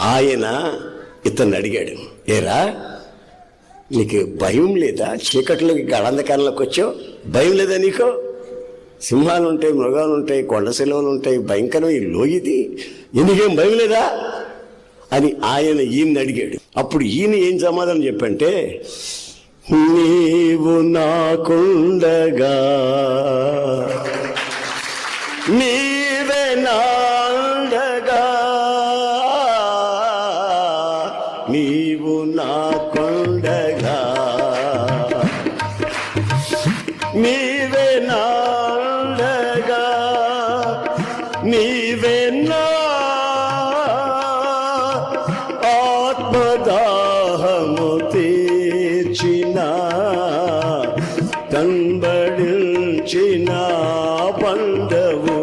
ఆయన ఇతన్ని అడిగాడు ఏరా నీకు భయం లేదా? చీకట్లోకి గడంధకాలంలోకి వచ్చావు? భయం లేదా నీకు? సింహాలు ఉంటాయి మృగాలు ఉంటాయి కొండ శిలువలు ఉంటాయి భయంకరం ఈ లోయిది. ఎందుకేం భయం లేదా? అని ఆయన ఈయన్ని అడిగాడు. అప్పుడు ఈయన ఏం సమాధానం చెప్పంటే నీవు నాకుండగా నీవే నా నీవు నా కొండగా. నీవే నాడగా నీవే నా ఆత్మదాహము తీర్చిన తంబడించిన బంధవు.